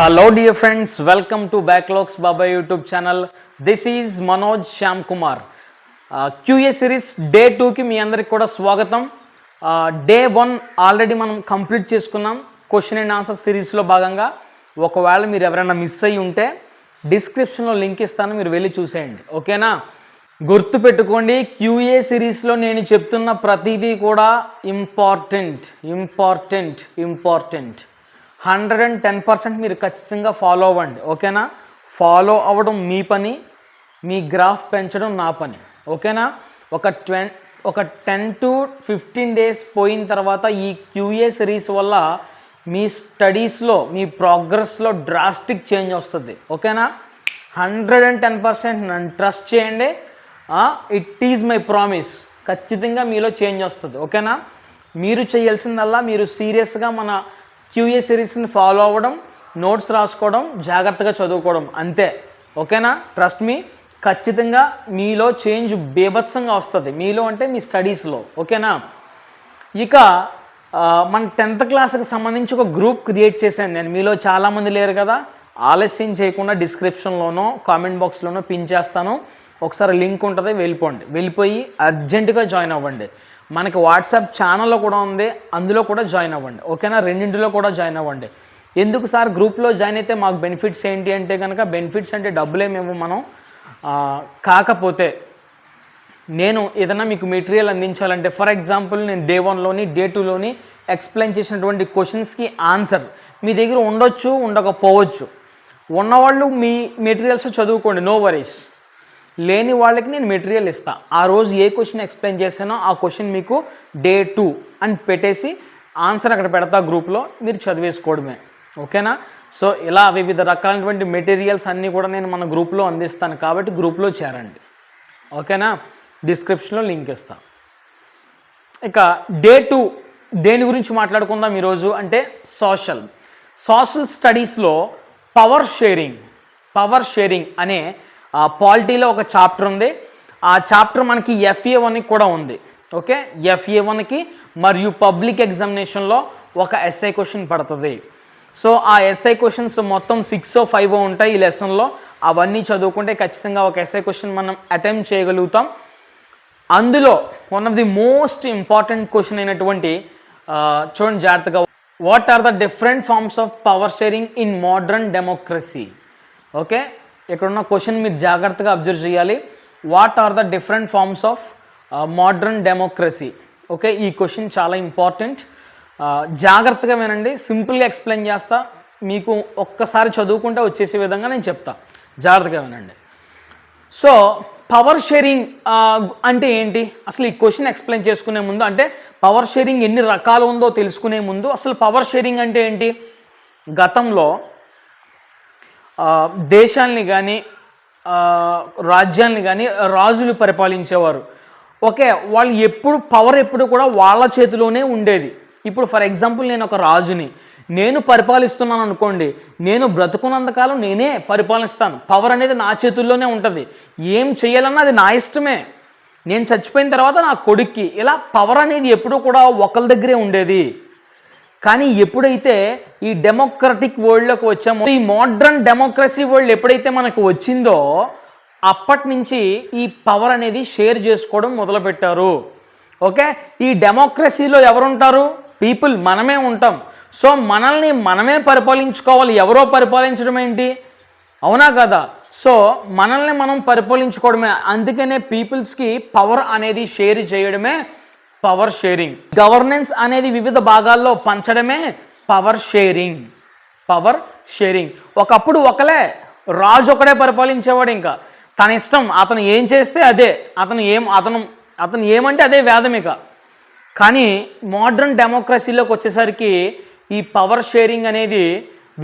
Hello dear friends welcome to backlogs Baba YouTube channel this is Manoj Shyam Kumar QA series day టూకి మీ అందరికి కూడా స్వాగతం. Day one already మనం complete చేసుకున్నాం క్వశ్చన్ అండ్ ఆన్సర్ సిరీస్లో భాగంగా. ఒకవేళ మీరు ఎవరైనా మిస్ అయ్యి ఉంటే డిస్క్రిప్షన్లో లింక్ ఇస్తాను మీరు వెళ్ళి చూసేయండి. ఓకేనా గుర్తుపెట్టుకోండి క్యూఏ సిరీస్లో నేను చెప్తున్న ప్రతిదీ కూడా important important important hundred and ten percent మీరు ఖచ్చితంగా ఫాలో అవ్వండి ఓకేనా? ఫాలో అవ్వడం మీ పని మీ గ్రాఫ్ పెంచడం నా పని ఓకేనా? ఒక ట్వెన్ ఒక టెన్ టు ఫిఫ్టీన్ డేస్ పోయిన తర్వాత ఈ క్యూఏ సిరీస్ వల్ల మీ స్టడీస్లో మీ ప్రోగ్రెస్లో డ్రాస్టిక్ చేంజ్ వస్తుంది ఓకేనా? హండ్రెడ్ అండ్ టెన్ పర్సెంట్ నన్ను ట్రస్ట్ చేయండి. ఇట్ ఈజ్ మై ప్రామిస్ ఖచ్చితంగా మీలో చేంజ్ వస్తుంది ఓకేనా? మీరు చేయాల్సిందల్లా మీరు సీరియస్గా మన క్యూఏ సిరీస్ని ఫాలో అవ్వడం నోట్స్ రాసుకోవడం జాగ్రత్తగా చదువుకోవడం అంతే. ఓకేనా? ట్రస్ట్ మీ ఖచ్చితంగా మీలో చేంజ్ బేభత్సంగా వస్తుంది. మీలో అంటే మీ స్టడీస్లో. ఓకేనా? ఇక మన టెన్త్ క్లాస్కి సంబంధించి ఒక గ్రూప్ క్రియేట్ చేశాను నేను. మీలో చాలామంది లేరు కదా? ఆలస్యం చేయకుండా డిస్క్రిప్షన్లోనో కామెంట్ బాక్స్లోనో పిన్ చేస్తాను. ఒకసారి లింక్ ఉంటుంది వెళ్ళిపోండి. వెళ్ళిపోయి అర్జెంటుగా జాయిన్ అవ్వండి. మనకి వాట్సాప్ ఛానల్లో కూడా ఉంది అందులో కూడా జాయిన్ అవ్వండి. ఓకేనా? రెండింటిలో కూడా జాయిన్ అవ్వండి. ఎందుకు సార్? గ్రూప్లో జాయిన్ అయితే మాకు బెనిఫిట్స్ ఏంటి అంటే కనుక బెనిఫిట్స్ అంటే డబ్బులేమేమో మనం. కాకపోతే నేను ఏదైనా మీకు మెటీరియల్ అందించాలంటే ఫర్ ఎగ్జాంపుల్ నేను డే వన్లోని డే టూలోని ఎక్స్ప్లెయిన్ చేసినటువంటి క్వశ్చన్స్కి ఆన్సర్ మీ దగ్గర ఉండొచ్చు ఉండకపోవచ్చు. ఉన్నవాళ్ళు మీ మెటీరియల్స్ చదువుకోండి నో వరీస్ లేని వాళ్ళకి నేను మెటీరియల్ ఇస్తాను ఆ రోజు ఏ క్వశ్చన్ ఎక్స్ప్లెయిన్ చేశానో ఆ క్వశ్చన్ మీకు డే టూ అని పెట్టేసి ఆన్సర్ అక్కడ పెడతా గ్రూప్లో మీరు చదివేసుకోవడమే. ఓకేనా సో ఇలా వివిధ రకాలైనటువంటి మెటీరియల్స్ అన్నీ కూడా నేను మన గ్రూప్లో అందిస్తాను కాబట్టి గ్రూప్లో చేరండి. ఓకేనా డిస్క్రిప్షన్లో లింక్ ఇస్తా. ఇక డే టూ దేని గురించి మాట్లాడుకుందాం ఈరోజు? అంటే సోషల్ సోషల్ స్టడీస్లో పవర్ షేరింగ్ పవర్ షేరింగ్ అనే పాలిటీలో ఒక చాప్టర్ ఉంది. ఆ చాప్టర్ మనకి ఎఫ్ఏ వన్కి కూడా ఉంది. ఓకే? ఎఫ్ఏ వన్కి మరియు పబ్లిక్ ఎగ్జామినేషన్లో ఒక ఎస్ఐ క్వశ్చన్ పడుతుంది. సో ఆ ఎస్ఐ క్వశ్చన్స్ మొత్తం సిక్స్ ఫైవ్ ఉంటాయి ఈ లెసన్లో అవన్నీ చదువుకుంటే ఖచ్చితంగా ఒక ఎస్ఐ క్వశ్చన్ మనం అటెంప్ట్ చేయగలుగుతాం. అందులో one of the most important question అయినటువంటి చూడండి జాగ్రత్తగా what are the different forms of power sharing in modern democracy okay ఇక్కడున్న క్వశ్చన్ మీరు జాగ్రత్తగా అబ్జర్వ్ చేయాలి. What are the different forms of modern democracy okay ఈ క్వశ్చన్ చాలా ఇంపార్టెంట్ uh, జాగ్రత్తగా వినండి. సింపుల్గా ఎక్స్ప్లెయిన్ చేస్తా. మీకు ఒక్కసారి చదువుకుంటే వచ్చేసే విధంగా నేను చెప్తా. జాగ్రత్తగా వినండి. సో పవర్ షేరింగ్ అంటే ఏంటి? అసలు ఈ క్వశ్చన్ ఎక్స్ప్లెయిన్ చేసుకునే ముందు అంటే పవర్ షేరింగ్ ఎన్ని రకాలు ఉందో తెలుసుకునే ముందు అసలు పవర్ షేరింగ్ అంటే ఏంటి? గతంలో ఆ, దేశాల్ని కానీ రాజ్యాల్ని కానీ రాజులు పరిపాలించేవారు. ఓకే వాళ్ళు ఎప్పుడు పవర్ ఎప్పుడు కూడా వాళ్ళ చేతిలోనే ఉండేది. ఇప్పుడు ఫర్ ఎగ్జాంపుల్ నేను ఒక రాజుని. నేను పరిపాలిస్తున్నాను అనుకోండి నేను బ్రతుకున్నంతకాలం నేనే పరిపాలిస్తాను. పవర్ అనేది నా చేతుల్లోనే ఉంటుంది. ఏం చేయాలన్నా అది నా ఇష్టమే. నేను చచ్చిపోయిన తర్వాత నా కొడుక్కి ఇలా పవర్ అనేది ఎప్పుడూ కూడా ఒకరి దగ్గరే ఉండేది. కానీ ఎప్పుడైతే ఈ డెమోక్రటిక్ వరల్డ్లోకి వచ్చామో ఈ మోడ్రన్ డెమోక్రసీ వరల్డ్ ఎప్పుడైతే మనకు వచ్చిందో అప్పటి నుంచి ఈ పవర్ అనేది షేర్ చేసుకోవడం మొదలుపెట్టారు. ఓకే ఈ డెమోక్రసీలో ఎవరుంటారు? పీపుల్ మనమే ఉంటాం. సో మనల్ని మనమే పరిపాలించుకోవాలి. ఎవరో పరిపాలించడం ఏంటి? అవునా కదా? సో మనల్ని మనం పరిపాలించుకోవడమే. అందుకనే పీపుల్స్కి పవర్ అనేది షేర్ చేయడమే పవర్ షేరింగ్. గవర్నెన్స్ అనేది వివిధ భాగాల్లో పంచడమే పవర్ షేరింగ్. Power sharing. ఒకప్పుడు ఒకలే రాజు ఒకడే పరిపాలించేవాడు ఇంకా. తన ఇష్టం అతను ఏం చేస్తే అదే. అతను ఏం అతను అతను ఏమంటే అదే వేదం ఇక. కానీ మోడ్రన్ డెమోక్రసీలోకి వచ్చేసరికి ఈ పవర్ షేరింగ్ అనేది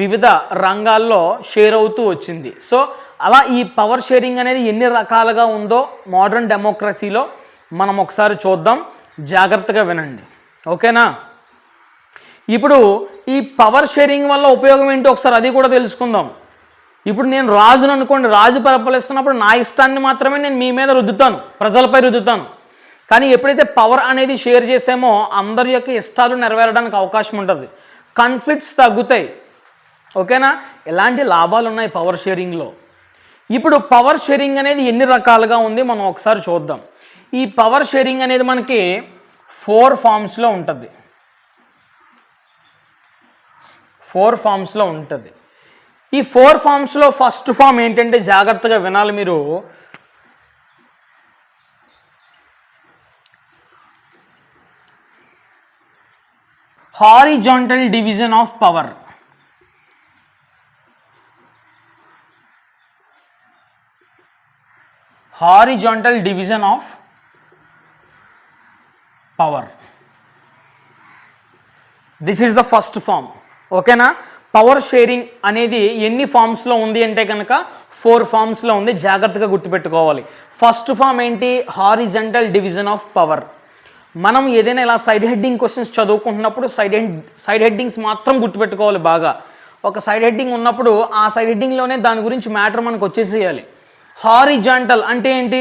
వివిధ రంగాల్లో షేర్ అవుతూ వచ్చింది. సో అలా ఈ పవర్ షేరింగ్ అనేది ఎన్ని రకాలుగా ఉందో మోడ్రన్ డెమోక్రసీలో మనం ఒకసారి చూద్దాం. జాగ్రత్తగా వినండి. ఓకేనా? ఇప్పుడు ఈ పవర్ షేరింగ్ వల్ల ఉపయోగం ఏంటో ఒకసారి అది కూడా తెలుసుకుందాం. ఇప్పుడు నేను రాజును అనుకోండి రాజు పరిపాలిస్తున్నప్పుడు నా ఇష్టాన్ని మాత్రమే నేను మీ మీద రుద్దుతాను. ప్రజలపై రుద్దుతాను. కానీ ఎప్పుడైతే పవర్ అనేది షేర్ చేసామో అందరి యొక్క ఇష్టాలు నెరవేరడానికి అవకాశం ఉంటుంది. కాన్ఫ్లిక్ట్స్ తగ్గుతాయి. ఓకేనా? ఎలాంటి లాభాలు ఉన్నాయి పవర్ షేరింగ్లో ఇప్పుడు పవర్ షేరింగ్ అనేది ఎన్ని రకాలుగా ఉంది మనం ఒకసారి చూద్దాం. ఈ పవర్ షేరింగ్ అనేది మనకి ఫోర్ ఫామ్స్లో ఉంటుంది. ఫోర్ ఫామ్స్లో ఉంటుంది. ఈ ఫోర్ ఫామ్స్లో ఫస్ట్ ఫామ్ ఏంటంటే జాగ్రత్తగా వినాలి మీరు. Horizontal division of power horizontal division of power this is the first form ఓకేనా పవర్ షేరింగ్ అనేది ఎన్ని ఫామ్స్లో ఉంది అంటే కనుక ఫోర్ ఫామ్స్లో ఉంది. జాగ్రత్తగా గుర్తుపెట్టుకోవాలి. ఫస్ట్ ఫామ్ ఏంటి? హారిజంటల్ డివిజన్ ఆఫ్ పవర్ మనం ఏదైనా ఇలా సైడ్ హెడ్డింగ్ క్వశ్చన్స్ చదువుకుంటున్నప్పుడు సైడ్ హెడ్ సైడ్ హెడ్డింగ్స్ మాత్రం గుర్తుపెట్టుకోవాలి బాగా. ఒక సైడ్ హెడ్డింగ్ ఉన్నప్పుడు ఆ సైడ్ హెడ్డింగ్లోనే దాని గురించి మ్యాటర్ మనకు వచ్చేసేయాలి. హారిజాంటల్ అంటే ఏంటి?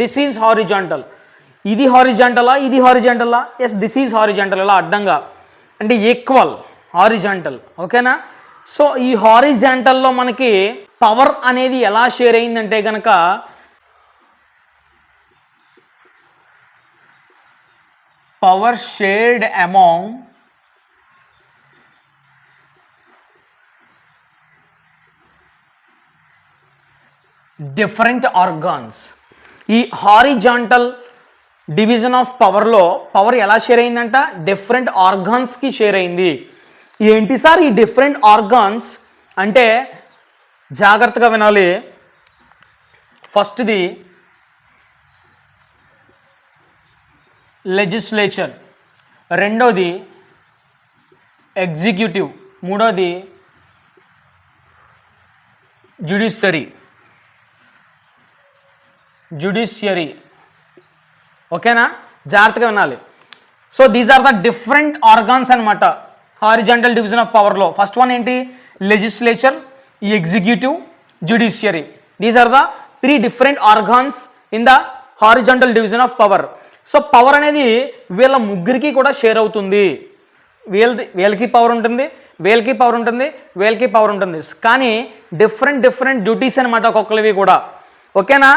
దిస్ ఈజ్ హారిజాంటల్ ఇది హారిజాంటలా ఇది హారిజాంటలా ఎస్ దిస్ ఈజ్ హారిజాంటల్ ఇలా అడ్డంగా. అంటే ఈక్వల్ హారిజాంటల్ ఓకేనా సో ఈ హారిజాంటల్లో మనకి పవర్ అనేది ఎలా షేర్ అయిందంటే కనుక power shared among different organs ఈ హారిజాంటల్ డివిజన్ ఆఫ్ పవర్లో పవర్ ఎలా షేర్ అయిందంట? డిఫరెంట్ ఆర్గాన్స్కి షేర్ అయింది. ఏంటి సార్ ఈ డిఫరెంట్ ఆర్గాన్స్ అంటే జాగ్రత్తగా వినాలి. ఫస్ట్ది లెజిస్లేచర్. రెండోది ఎగ్జిక్యూటివ్. మూడోది జ్యుడిషియరీ జ్యుడిషియరీ ఓకేనా? జాగ్రత్తగా వినాలి. So these are the different organs అనమాట హారిజెంటల్ డివిజన్ ఆఫ్ పవర్లో ఫస్ట్ వన్ ఏంటి? లెజిస్లేచర్ ఈ executive judiciary these are the three different organs in the horizontal division of power so power అనేది వీళ్ళ ముగ్గురికి కూడా షేర్ అవుతుంది. వీళ్ళది వీళ్ళకి పవర్ ఉంటుంది వీళ్ళకి పవర్ ఉంటుంది వీళ్ళకి పవర్ ఉంటుంది. కానీ డిఫరెంట్ డిఫరెంట్ డ్యూటీస్ అనమాట ఒక్కొక్కరివి కూడా. ఓకేనా?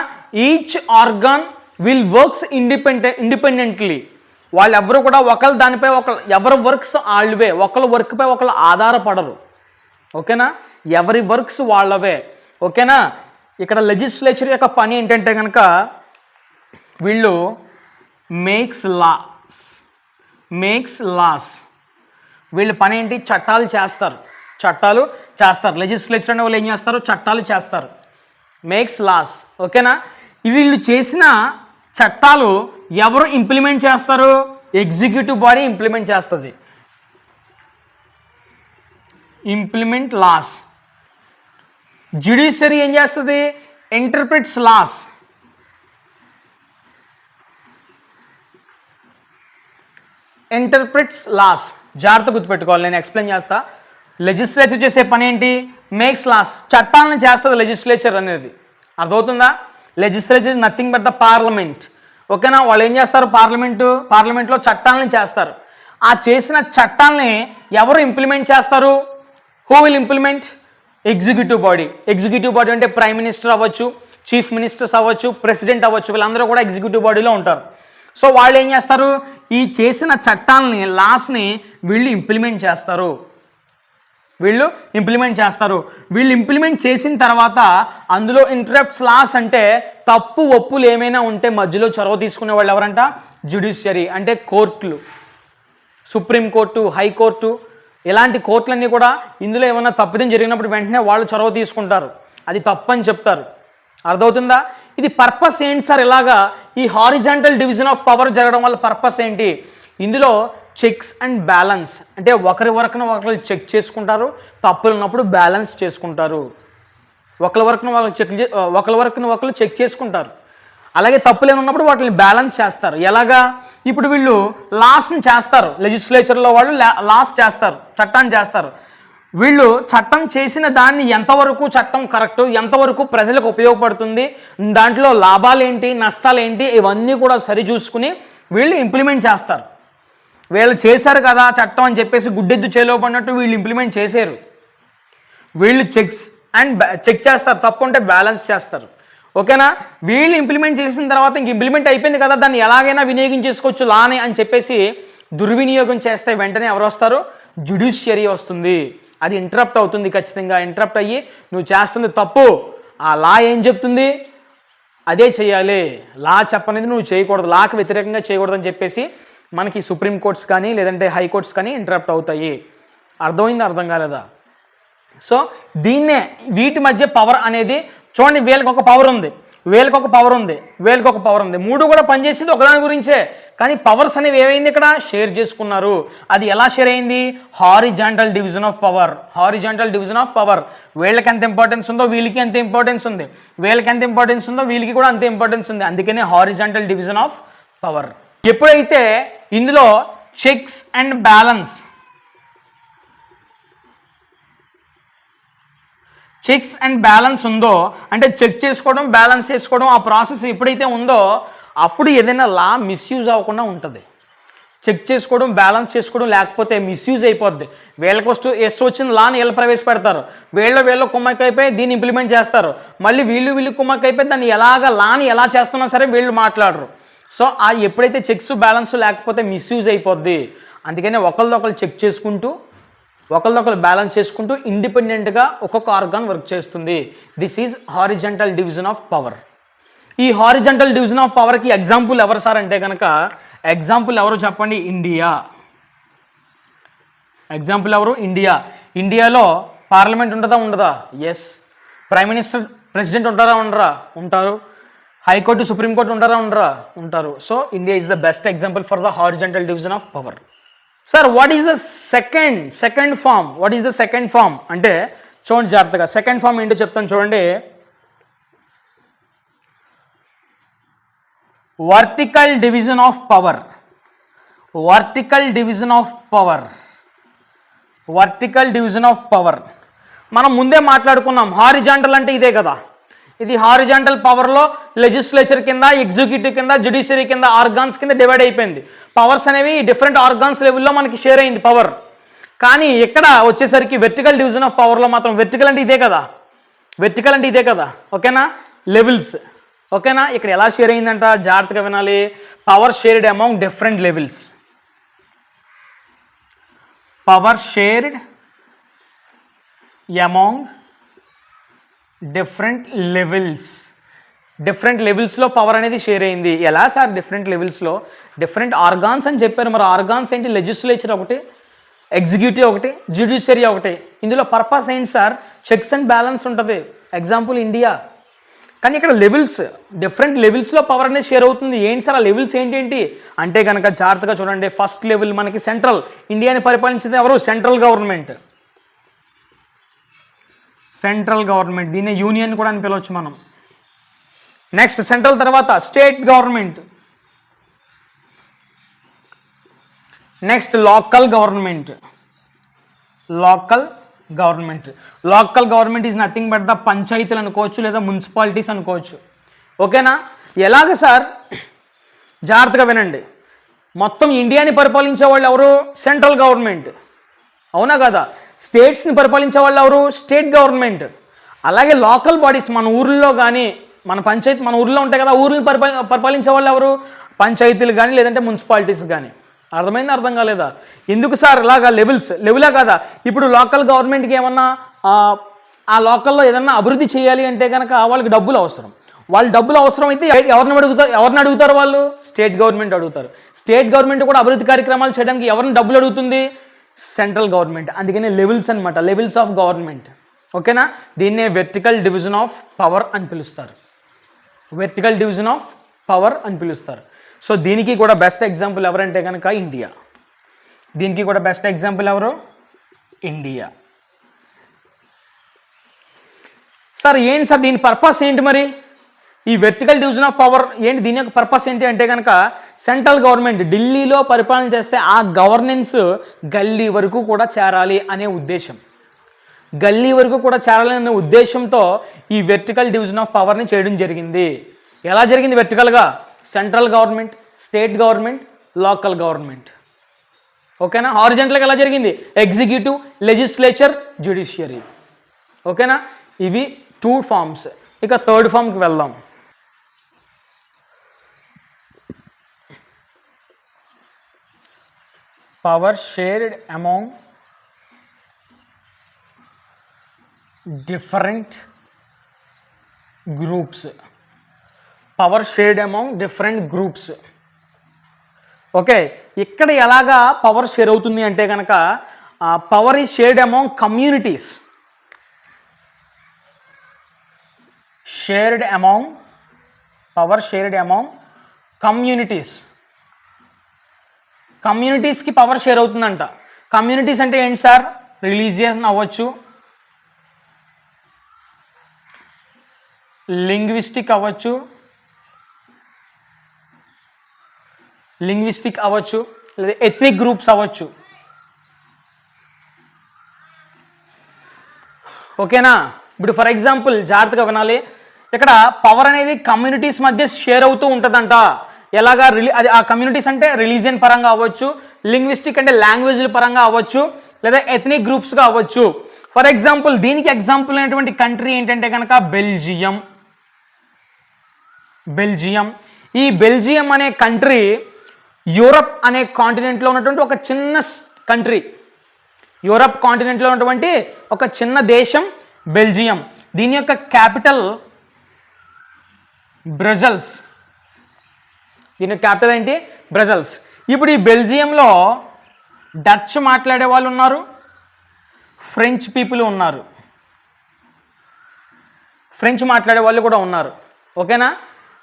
Each organ will works independent independently వాళ్ళు ఎవరు కూడా ఒకళ్ళు దానిపై ఒకళ్ళు ఎవరి వర్క్స్ వాళ్ళవే ఒకళ్ళ వర్క్పై ఒకళ్ళు ఆధారపడరు. ఓకేనా? ఎవరి వర్క్స్ వాళ్ళవే. ఓకేనా? ఇక్కడ లెజిస్లేచర్ యొక్క పని ఏంటంటే కనుక వీళ్ళు మేక్స్ లాస్ మేక్స్ లాస్ వీళ్ళ పని ఏంటి? చట్టాలు చేస్తారు. చట్టాలు చేస్తారు. లెజిస్లేచర్ అనే వాళ్ళు ఏం చేస్తారు? చట్టాలు చేస్తారు. మేక్స్ లాస్ ఓకేనా? వీళ్ళు చేసిన చట్టాలు ఎవరు ఇంప్లిమెంట్ చేస్తారు? ఎగ్జిక్యూటివ్ బాడీ ఇంప్లిమెంట్ చేస్తుంది. ఇంప్లిమెంట్ లాస్ జ్యుడిషియరీ ఏం చేస్తుంది? ఇంటర్ప్రిట్స్ లాస్ ఇంటర్ప్రిట్స్ లాస్ జాగ్రత్త గుర్తుపెట్టుకోవాలి నేను ఎక్స్ప్లెయిన్ చేస్తా. లెజిస్లేచర్ చేసే పని ఏంటి మేక్స్ లాస్ చట్టాలను చేస్తుంది లెజిస్లేచర్ అనేది. అర్థమవుతుందా? Legislature nothing but the parliament ఓకేనా? వాళ్ళు ఏం చేస్తారు? పార్లమెంటు పార్లమెంట్లో చట్టాలను చేస్తారు. ఆ చేసిన చట్టాలని ఎవరు ఇంప్లిమెంట్ చేస్తారు? Who will implement executive body executive body అంటే ప్రైమ్ మినిస్టర్ అవ్వచ్చు చీఫ్ మినిస్టర్స్ అవ్వచ్చు ప్రెసిడెంట్ అవ్వచ్చు వీళ్ళందరూ కూడా ఎగ్జిక్యూటివ్ బాడీలో ఉంటారు. సో వాళ్ళు ఏం చేస్తారు? ఈ చేసిన చట్టాలని లాస్ని వీళ్ళు ఇంప్లిమెంట్ చేస్తారు. వీళ్ళు ఇంప్లిమెంట్ చేస్తారు. వీళ్ళు ఇంప్లిమెంట్ చేసిన తర్వాత అందులో ఇంటరప్ట్స్ లాస్ అంటే తప్పు ఒప్పులు ఏమైనా ఉంటే మధ్యలో చొరవ తీసుకునే వాళ్ళు ఎవరంట? జ్యుడిషియరీ అంటే కోర్టులు. సుప్రీంకోర్టు హైకోర్టు ఇలాంటి కోర్టులన్నీ కూడా ఇందులో ఏమైనా తప్పిదం జరిగినప్పుడు వెంటనే వాళ్ళు చొరవ తీసుకుంటారు. అది తప్పని చెప్తారు. అర్థమవుతుందా? ఇది పర్పస్ ఏంటి సార్? ఇలాగా ఈ హారిజాంటల్ డివిజన్ ఆఫ్ పవర్ జరగడం వల్ల పర్పస్ ఏంటి? ఇందులో చెక్స్ అండ్ బ్యాలెన్స్ అంటే ఒకరి వరకున ఒకరు చెక్ చేసుకుంటారు తప్పులు ఉన్నప్పుడు బ్యాలెన్స్ చేసుకుంటారు. ఒకరి వరకున వాళ్ళు చెక్ ఒకరి వరకున ఒకరు చెక్ చేసుకుంటారు. అలాగే తప్పులేని ఉన్నప్పుడు వాటిని బ్యాలెన్స్ చేస్తారు. ఎలాగా? ఇప్పుడు వీళ్ళు లాస్ని చేస్తారు. లెజిస్లేచర్లో వాళ్ళు లాస్ చేస్తారు. చట్టాన్ని చేస్తారు. వీళ్ళు చట్టం చేసిన దాన్ని ఎంతవరకు చట్టం కరెక్ట్ ఎంతవరకు ప్రజలకు ఉపయోగపడుతుంది దాంట్లో లాభాలు ఏంటి నష్టాలు ఏంటి ఇవన్నీ కూడా సరి చూసుకుని వీళ్ళు ఇంప్లిమెంట్ చేస్తారు. వీళ్ళు చేశారు కదా చట్టం అని చెప్పేసి గుడ్డెద్దు చేలో పడినట్టు వీళ్ళు ఇంప్లిమెంట్ చేశారు. వీళ్ళు చెక్స్ అండ్ చెక్ చేస్తారు తప్పు ఉంటే బ్యాలెన్స్ చేస్తారు. ఓకేనా? వీళ్ళు ఇంప్లిమెంట్ చేసిన తర్వాత ఇంక ఇంప్లిమెంట్ అయిపోయింది కదా దాన్ని ఎలాగైనా వినియోగించేసుకోవచ్చు లానే అని చెప్పేసి దుర్వినియోగం చేస్తే వెంటనే ఎవరు వస్తారు? జుడిషియరీ వస్తుంది. అది ఇంటరప్ట్ అవుతుంది ఖచ్చితంగా. ఇంటరప్ట్ అయ్యి నువ్వు చేస్తుంది తప్పు. ఆ లా ఏం చెప్తుంది? అదే చేయాలి. లా చెప్పనేది నువ్వు చేయకూడదు. లాకు వ్యతిరేకంగా చేయకూడదని చెప్పేసి మనకి సుప్రీం కోర్ట్స్ కానీ లేదంటే హైకోర్ట్స్ కానీ ఇంటరప్ట్ అవుతాయి. అర్థమైంది అర్థం కాలేదా? సో దీన్నే వీటి మధ్య పవర్ అనేది చూడండి వీళ్ళకి ఒక పవర్ ఉంది. వీళ్ళకి ఒక పవర్ ఉంది. వీళ్ళకి ఒక పవర్ ఉంది. మూడు కూడా పనిచేసింది ఒకదాని గురించే. కానీ పవర్స్ అనేవి ఏమైంది ఇక్కడ? షేర్ చేసుకున్నారు. అది ఎలా షేర్ అయింది? Horizontal division of power horizontal division of power వీళ్ళకి ఎంత ఇంపార్టెన్స్ ఉందో వీళ్ళకి ఎంత ఇంపార్టెన్స్ ఉంది. వీళ్ళకి ఎంత ఇంపార్టెన్స్ ఉందో వీళ్ళకి కూడా అంత ఇంపార్టెన్స్ ఉంది. అందుకనే హారిజాంటల్ డివిజన్ ఆఫ్ పవర్ ఎప్పుడైతే ఇందులో checks and balance checks and balance ఉందో అంటే చెక్ చేసుకోవడం బ్యాలెన్స్ చేసుకోవడం ఆ ప్రాసెస్ ఎప్పుడైతే ఉందో అప్పుడు ఏదైనా లా మిస్యూజ్ అవ్వకుండా ఉంటుంది. చెక్ చేసుకోవడం బ్యాలెన్స్ చేసుకోవడం లేకపోతే మిస్యూజ్ అయిపోద్ది. వీళ్ళకి వస్తూ ఎస్ వచ్చిన లాని వీళ్ళు ప్రవేశపెడతారు. వీళ్ళ వీళ్ళు కుమ్మక్క అయిపోయి దీన్ని ఇంప్లిమెంట్ చేస్తారు. మళ్ళీ వీళ్ళు వీళ్ళు కుమ్మకైపోయి అయిపోయి దాన్ని ఎలాగ లాని ఎలా చేస్తున్నా సరే వీళ్ళు మాట్లాడరు. సో ఆ ఎప్పుడైతే చెక్స్ బ్యాలెన్స్ లేకపోతే మిస్యూజ్ అయిపోద్ది అందుకనే ఒకరిదొకరు చెక్ చేసుకుంటూ ఒకరిదొకరు బ్యాలెన్స్ చేసుకుంటూ ఇండిపెండెంట్గా ఒక్కొక్క ఆర్గాన్ వర్క్ చేస్తుంది. This is horizontal division of power ఈ హారిజెంటల్ డివిజన్ ఆఫ్ పవర్కి ఎగ్జాంపుల్ ఎవరు సార్ అంటే కనుక ఎగ్జాంపుల్ ఎవరు చెప్పండి? ఇండియా ఎగ్జాంపుల్ ఎవరు? ఇండియా ఇండియాలో పార్లమెంట్ ఉంటుందా? ఉండదా? ఎస్ ప్రైమ్ మినిస్టర్ ప్రెసిడెంట్ ఉంటారా? ఉండరా? ఉంటారు. హైకోర్టు సుప్రీంకోర్టు ఉంటారా? ఉండరా? ఉంటారు. So India is the best example for the horizontal division of power sir what is the second second form what is the second form అంటే చూడండి జాగ్రత్తగా. సెకండ్ ఫామ్ ఏంటో చెప్తాను చూడండి. Vertical division of power vertical division of power vertical division of power మనం ముందే మాట్లాడుకున్నాం. Horizontal అంటే ఇదే కదా. ఇది హారిజాంటల్ పవర్లో లెజిస్లేచర్ కింద ఎగ్జిక్యూటివ్ కింద జుడిషియరీ కింద ఆర్గాన్స్ కింద డివైడ్ అయిపోయింది. పవర్స్ అనేవి డిఫరెంట్ ఆర్గాన్స్ లెవెల్లో మనకి షేర్ అయింది పవర్ కానీ ఇక్కడ వచ్చేసరికి వెర్టికల్ డివిజన్ ఆఫ్ పవర్లో మాత్రం వెర్టికల్ అంటే ఇదే కదా. వెర్టికల్ అంటే ఇదే కదా. ఓకేనా? లెవెల్స్ ఓకేనా? ఇక్కడ ఎలా షేర్ అయిందంట? జాగ్రత్తగా వినాలి. Power shared among different levels power shared among different levels different లెవెల్స్లో పవర్ అనేది షేర్ అయింది. ఎలా సార్ డిఫరెంట్ లెవెల్స్లో డిఫరెంట్ ఆర్గాన్స్ అని చెప్పారు. మరి ఆర్గాన్స్ ఏంటి? లెజిస్లేచర్ ఒకటి ఎగ్జిక్యూటివ్ ఒకటి జ్యుడిషియరీ ఒకటి. ఇందులో పర్పస్ ఏంటి సార్? చెక్స్ అండ్ బ్యాలెన్స్ ఉంటుంది. ఎగ్జాంపుల్ ఇండియా కానీ ఇక్కడ లెవెల్స్ డిఫరెంట్ లెవెల్స్లో పవర్ అనేది షేర్ అవుతుంది. ఏంటి సార్? ఆ లెవెల్స్ ఏంటేంటి? అంటే కనుక జాగ్రత్తగా చూడండి. ఫస్ట్ లెవెల్ మనకి సెంట్రల్ ఇండియాని పరిపాలించేది ఎవరు? Central government central government. దీన్ని యూనియన్ కూడా అని పిలవచ్చు మనం. నెక్స్ట్ సెంట్రల్ తర్వాత state government. Next local government. Local government. Local government is nothing but the పంచాయతీలు అనుకోవచ్చు లేదా మున్సిపాలిటీస్ అనుకోవచ్చు. ఓకేనా? ఎలాగ సార్? జాగ్రత్తగా వినండి. మొత్తం ఇండియాని పరిపాలించే వాళ్ళు ఎవరు? Central government. అవునా కదా? స్టేట్స్ని పరిపాలించే వాళ్ళు ఎవరు? State government. అలాగే లోకల్ బాడీస్ మన ఊర్లో కానీ మన పంచాయతీ మన ఊర్లో ఉంటాయి కదా ఊర్ని పరిపాలి పరిపాలించే వాళ్ళు ఎవరు? పంచాయతీలు కానీ లేదంటే మున్సిపాలిటీస్ కానీ అర్థమైంది అర్థం కాలేదా? ఎందుకు సార్ ఇలాగా లెవెల్స్? లెవెలా కదా? ఇప్పుడు లోకల్ గవర్నమెంట్కి ఏమన్నా ఆ, ఆ లోకల్లో ఏదన్నా అభివృద్ధి చేయాలి అంటే కనుక వాళ్ళకి డబ్బులు అవసరం. వాళ్ళు డబ్బులు అవసరం అయితే ఎవరిని అడుగుతారు ఎవరిని అడుగుతారు వాళ్ళు? స్టేట్ గవర్నమెంట్ అడుగుతారు. స్టేట్ గవర్నమెంట్ కూడా అభివృద్ధి కార్యక్రమాలు చేయడానికి ఎవరిని డబ్బులు అడుగుతుంది? సెంట్రల్ గవర్నమెంట్ అందుకనే లెవెల్స్ అన్నమాట లెవెల్స్ ఆఫ్ గవర్నమెంట్. ఓకేనా? దీన్నే వెర్టికల్ డివిజన్ ఆఫ్ పవర్ అని పిలుస్తారు. వెర్టికల్ డివిజన్ ఆఫ్ పవర్ అని పిలుస్తారు. సో దీనికి కూడా బెస్ట్ ఎగ్జాంపుల్ ఎవరంటే కనుక ఇండియా దీనికి కూడా బెస్ట్ ఎగ్జాంపుల్ ఎవరు? ఇండియా సార్ ఏంటి సార్ దీని పర్పస్ ఏంటి మరి? ఈ వెర్టికల్ డివిజన్ ఆఫ్ పవర్ ఏంటి? దీని యొక్క పర్పస్ ఏంటి అంటే కనుక సెంట్రల్ గవర్నమెంట్ ఢిల్లీలో పరిపాలన చేస్తే ఆ గవర్నెన్స్ గల్లీ వరకు కూడా చేరాలి అనే ఉద్దేశం. గల్లీ వరకు కూడా చేరాలనే ఉద్దేశంతో ఈ వెర్టికల్ డివిజన్ ఆఫ్ పవర్ని చేయడం జరిగింది. ఎలా జరిగింది వెర్టికల్గా central government state government local government ఓకేనా హారిజెంటల్గా ఎలా జరిగింది? ఎగ్జిక్యూటివ్ లెజిస్లేచర్ జ్యుడిషియరీ ఓకేనా ఇవి టూ ఫార్మ్స్ ఇక థర్డ్ ఫామ్కి వెళ్దాం. Power shared among different groups power shared among different groups okay ఇక్కడ ఎలాగా పవర్ షేర్ అవుతుంది అంటే కనుక పవర్ ఈ shared among communities shared among power shared among communities కమ్యూనిటీస్కి power share అవుతుందంట. కమ్యూనిటీస్ అంటే ఏంటి సార్? రిలీజియస్ అవ్వచ్చు లింగ్విస్టిక్ అవ్వచ్చు. లింగ్విస్టిక్ అవ్వచ్చు. లేదా ఎథనిక్ గ్రూప్స్ అవ్వచ్చు. ఓకేనా? ఇప్పుడు ఫర్ ఎగ్జాంపుల్ జాగ్రత్తగా వినాలి. ఇక్కడ పవర్ అనేది కమ్యూనిటీస్ మధ్య షేర్ అవుతూ ఉంటుందంట. ఎలాగా రిలీ అది ఆ కమ్యూనిటీస్ అంటే రిలీజియన్ పరంగా అవ్వచ్చు లింగ్విస్టిక్ అంటే లాంగ్వేజ్ల పరంగా అవ్వచ్చు లేదా ఎథనిక్ గ్రూప్స్గా అవ్వచ్చు. ఫర్ ఎగ్జాంపుల్ దీనికి ఎగ్జాంపుల్ అయినటువంటి కంట్రీ ఏంటంటే కనుక బెల్జియం. బెల్జియం. ఈ బెల్జియం అనే కంట్రీ యూరప్ అనే కాంటినెంట్లో ఉన్నటువంటి ఒక చిన్న కంట్రీ యూరప్ కాంటినెంట్లో ఉన్నటువంటి ఒక చిన్న దేశం బెల్జియం. దీని యొక్క క్యాపిటల్ బ్రజల్స్. దీని క్యాపిటల్ ఏంటి? బ్రజల్స్ ఇప్పుడు ఈ బెల్జియంలో డచ్ మాట్లాడే వాళ్ళు ఉన్నారు. ఫ్రెంచ్ పీపుల్ ఉన్నారు. ఫ్రెంచ్ మాట్లాడే వాళ్ళు కూడా ఉన్నారు. ఓకేనా?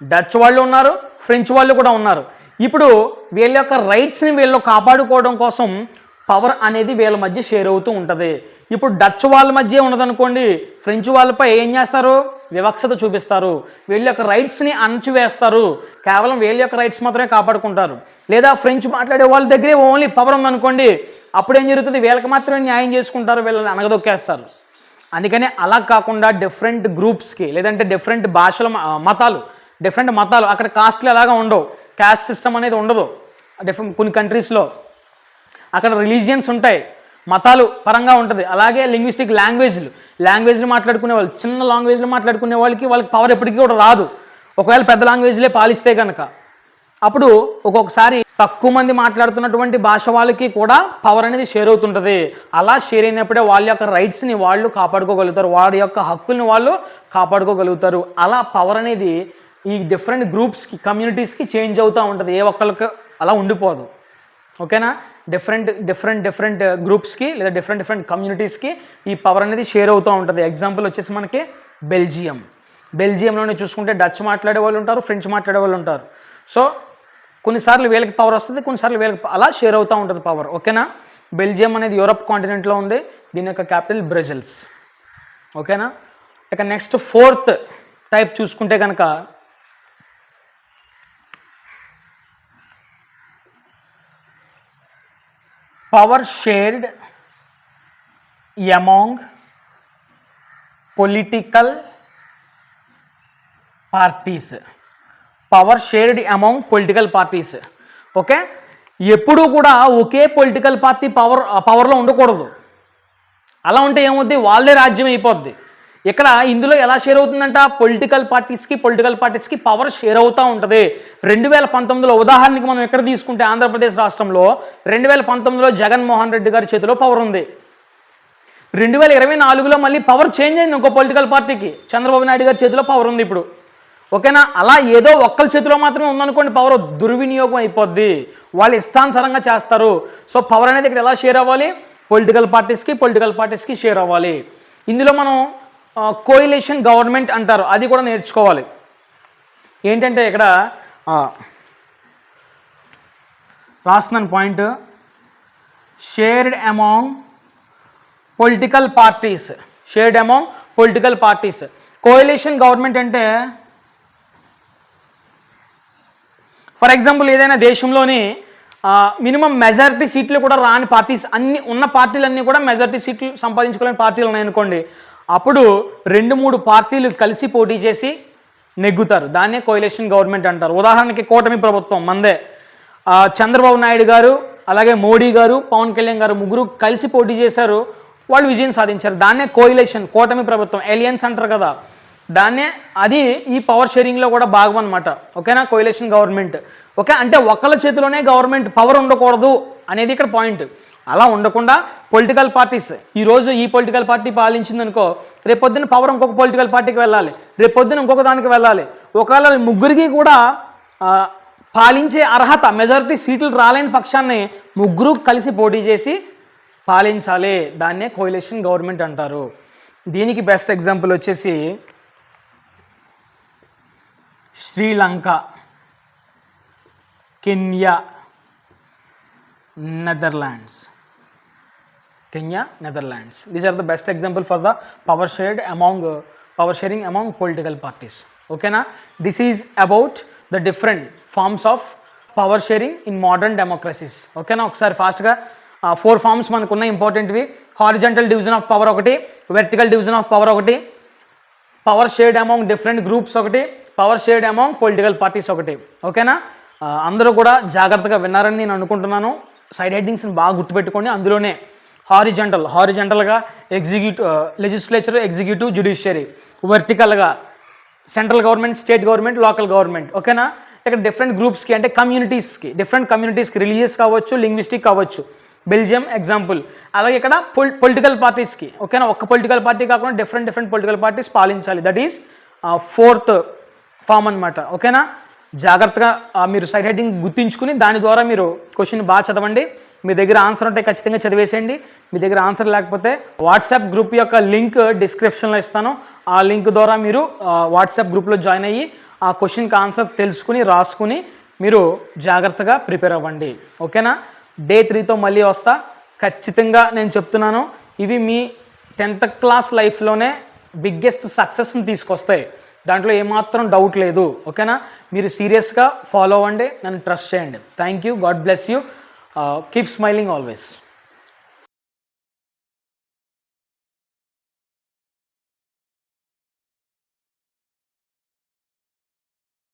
డచ్ వాళ్ళు ఉన్నారు ఫ్రెంచ్ వాళ్ళు కూడా ఉన్నారు. ఇప్పుడు వీళ్ళ యొక్క రైట్స్ని వీళ్ళు కాపాడుకోవడం కోసం పవర్ అనేది వీళ్ళ మధ్య షేర్ అవుతూ ఉంటుంది. ఇప్పుడు డచ్ వాళ్ళ మధ్య ఉన్నదనుకోండి ఫ్రెంచ్ వాళ్ళపై ఏం చేస్తారు? వివక్షత చూపిస్తారు. వీళ్ళ యొక్క రైట్స్ని అణచివేస్తారు. కేవలం వీళ్ళ యొక్క రైట్స్ మాత్రమే కాపాడుకుంటారు. లేదా ఫ్రెంచ్ మాట్లాడే వాళ్ళ దగ్గరే ఓన్లీ పవర్ ఉందనుకోండి అప్పుడు ఏం జరుగుతుంది? వీళ్ళకి మాత్రమే న్యాయం చేసుకుంటారు వీళ్ళని అనగదొక్కేస్తారు అందుకని అలా కాకుండా డిఫరెంట్ గ్రూప్స్కి లేదంటే డిఫరెంట్ భాషల మతాలు డిఫరెంట్ మతాలు అక్కడ కాస్ట్లు ఎలాగా ఉండవు. కాస్ట్ సిస్టమ్ అనేది ఉండదు. డిఫరెంట్ కొన్ని కంట్రీస్లో అక్కడ రిలీజియన్స్ ఉంటాయి. మతాలు పరంగా ఉంటుంది. అలాగే లింగ్విస్టిక్ లాంగ్వేజ్లు. లాంగ్వేజ్లు మాట్లాడుకునే వాళ్ళు చిన్న లాంగ్వేజ్లు మాట్లాడుకునే వాళ్ళకి వాళ్ళకి పవర్ ఎప్పటికీ కూడా రాదు. ఒకవేళ పెద్ద లాంగ్వేజ్లే పాలిస్తే కనుక అప్పుడు ఒక్కొక్కసారి తక్కువ మంది మాట్లాడుతున్నటువంటి భాష వాళ్ళకి కూడా పవర్ అనేది షేర్ అవుతుంటుంది. అలా షేర్ అయినప్పుడే వాళ్ళ యొక్క రైట్స్ని వాళ్ళు కాపాడుకోగలుగుతారు. వారి యొక్క హక్కుల్ని వాళ్ళు కాపాడుకోగలుగుతారు. అలా పవర్ అనేది ఈ డిఫరెంట్ గ్రూప్స్కి కమ్యూనిటీస్కి చేంజ్ అవుతూ ఉంటుంది. ఏ ఒక్కరికి అలా ఉండిపోదు. ఓకేనా? డిఫరెంట్ డిఫరెంట్ డిఫరెంట్ గ్రూప్స్కి లేదా డిఫరెంట్ డిఫరెంట్ కమ్యూనిటీస్కి ఈ పవర్ అనేది షేర్ అవుతూ ఉంటుంది. ఎగ్జాంపుల్ వచ్చేసి మనకి బెల్జియం బెల్జియంలోనే చూసుకుంటే డచ్ మాట్లాడే వాళ్ళు ఉంటారు ఫ్రెంచ్ మాట్లాడే వాళ్ళు ఉంటారు. సో కొన్నిసార్లు వీళ్ళకి పవర్ వస్తుంది కొన్నిసార్లు వీళ్ళకి అలా షేర్ అవుతూ ఉంటుంది పవర్ ఓకేనా బెల్జియం అనేది యూరప్ కాంటినెంట్లో ఉంది దీని యొక్క క్యాపిటల్ బ్రెజిల్స్ ఓకేనా ఇక నెక్స్ట్ ఫోర్త్ టైప్ చూసుకుంటే కనుక power shared among political parties power shared among political parties okay ఎప్పుడూ కూడా ఒకే పొలిటికల్ పార్టీ పవర్ పవర్లో ఉండకూడదు. అలా ఉంటే ఏమవుద్ది? వాళ్ళే రాజ్యం అయిపోద్ది. ఇక్కడ ఇందులో ఎలా షేర్ అవుతుందంట? పొలిటికల్ పార్టీస్కి పొలిటికల్ పార్టీస్కి పవర్ షేర్ అవుతూ ఉంటుంది. రెండు వేల పంతొమ్మిదిలో ఉదాహరణకి మనం ఎక్కడ తీసుకుంటే ఆంధ్రప్రదేశ్ రాష్ట్రంలో రెండు వేల పంతొమ్మిదిలో జగన్మోహన్ రెడ్డి గారి చేతిలో పవర్ ఉంది. రెండు వేల ఇరవై నాలుగులో మళ్ళీ పవర్ చేంజ్ అయింది ఇంకో పొలిటికల్ పార్టీకి చంద్రబాబు నాయుడు గారి చేతిలో పవర్ ఉంది ఇప్పుడు. ఓకేనా? అలా ఏదో ఒక్కరి చేతిలో మాత్రమే ఉందనుకోండి పవర్ దుర్వినియోగం అయిపోద్ది. వాళ్ళు ఇష్టానుసారంగా చేస్తారు. సో పవర్ అనేది ఇక్కడ ఎలా షేర్ అవ్వాలి? పొలిటికల్ పార్టీస్కి పొలిటికల్ పార్టీస్కి షేర్ అవ్వాలి. ఇందులో మనం కోయిలేషన్ గవర్నమెంట్ అంటారు. అది కూడా నేర్చుకోవాలి. ఏంటంటే ఇక్కడ రాస్తున్నాను point shared among political parties shared among political parties coalition government అంటే ఫర్ ఎగ్జాంపుల్ ఏదైనా దేశంలోని మినిమం మెజారిటీ సీట్లు కూడా రాని పార్టీస్ అన్ని ఉన్న పార్టీలన్నీ కూడా మెజారిటీ సీట్లు సంపాదించుకోలేని పార్టీలు ఉన్నాయనుకోండి. అప్పుడు రెండు మూడు పార్టీలు కలిసి పోటీ చేసి నెగ్గుతారు. దాన్నే కోయిలేషన్ గవర్నమెంట్ అంటారు. ఉదాహరణకి కూటమి ప్రభుత్వం మందే. చంద్రబాబు నాయుడు గారు అలాగే మోడీ గారు పవన్ కళ్యాణ్ గారు ముగ్గురు కలిసి పోటీ చేశారు. వాళ్ళు విజయం సాధించారు. దాన్నే కోయిలేషన్ కూటమి ప్రభుత్వం ఎలియన్స్ అంటారు కదా. దాన్నే అది ఈ పవర్ షేరింగ్లో కూడా భాగం అనమాట ఓకేనా? Coalition government okay? అంటే ఒకళ్ళ చేతిలోనే గవర్నమెంట్ పవర్ ఉండకూడదు అనేది ఇక్కడ పాయింట్ అలా ఉండకుండా పొలిటికల్ పార్టీస్ ఈరోజు ఈ పొలిటికల్ పార్టీ పాలించిందనుకో రేపొద్దున పవర్ ఇంకొక పొలిటికల్ పార్టీకి వెళ్ళాలి. రేపొద్దున ఇంకొక దానికి వెళ్ళాలి. ఒకవేళ ముగ్గురికి కూడా పాలించే అర్హత మెజారిటీ సీట్లు రాలేని పక్షాన్ని ముగ్గురు కలిసి పోటీ చేసి పాలించాలి. దాన్నే కోయిలేషన్ గవర్నమెంట్ అంటారు. దీనికి బెస్ట్ ఎగ్జాంపుల్ వచ్చేసి Sri Lanka Kenya Netherlands. Kenya Netherlands the are the best example for the power uh, power power sharing political parties. Parties ఓకేనా This is about the different forms of power sharing in modern democracies ఓకేనా ఒకసారి ఫాస్ట్గా four forms మనకున్న ఇంపార్టెంట్వి horizontal division of power ఒకటి vertical division of power ఒకటి power shared among different groups ఒకటి power shared among political parties ఒకటి. ఓకేనా అందరూ కూడా జాగ్రత్తగా విన్నారని నేను అనుకుంటున్నాను. సైడ్ హెడ్డింగ్స్ని బాగా గుర్తుపెట్టుకోండి. అందులోనే హారిజెంటల్ హారిజెంటల్గా executive legislature executive judiciary వర్టికల్గా central government state government local government ఓకేనా? ఇక్కడ డిఫరెంట్ గ్రూప్స్కి అంటే కమ్యూనిటీస్కి డిఫరెంట్ కమ్యూనిటీస్కి రిలీజియస్ కావచ్చు లింగ్విస్టిక్ కావచ్చు. బెల్జియం ఎగ్జాంపుల్ అలాగే ఇక్కడ పొల్ పొలిటికల్ పార్టీస్కి ఓకేనా? ఒక్క పొలిటికల్ పార్టీ కాకుండా డిఫరెంట్ డిఫరెంట్ పొలిటికల్ పార్టీస్ పాలించాలి. దట్ ఈస్ ఫోర్త్ ఫామ్ అన్నమాట ఓకేనా? జాగ్రత్తగా మీరు సైడ్ హెడ్డింగ్ గుర్తించుకుని దాని ద్వారా మీరు క్వశ్చన్ బాగా చదవండి. మీ దగ్గర ఆన్సర్ ఉంటే ఖచ్చితంగా చదివేసేయండి. మీ దగ్గర ఆన్సర్ లేకపోతే వాట్సాప్ గ్రూప్ యొక్క లింక్ డిస్క్రిప్షన్లో ఇస్తాను. ఆ లింక్ ద్వారా మీరు వాట్సాప్ గ్రూప్లో జాయిన్ అయ్యి ఆ క్వశ్చన్కి ఆన్సర్ తెలుసుకుని రాసుకుని మీరు జాగ్రత్తగా ప్రిపేర్ అవ్వండి. ఓకేనా? డే త్రీతో మళ్ళీ వస్తా. ఖచ్చితంగా నేను చెప్తున్నాను ఇవి మీ టెన్త్ క్లాస్ లైఫ్లోనే బిగ్గెస్ట్ సక్సెస్ని తీసుకొస్తాయి. దాంట్లో ఏమాత్రం డౌట్ లేదు ఓకేనా మీరు సీరియస్గా ఫాలో అవ్వండి నన్ను ట్రస్ట్ చేయండి. Thank you god bless you keep smiling always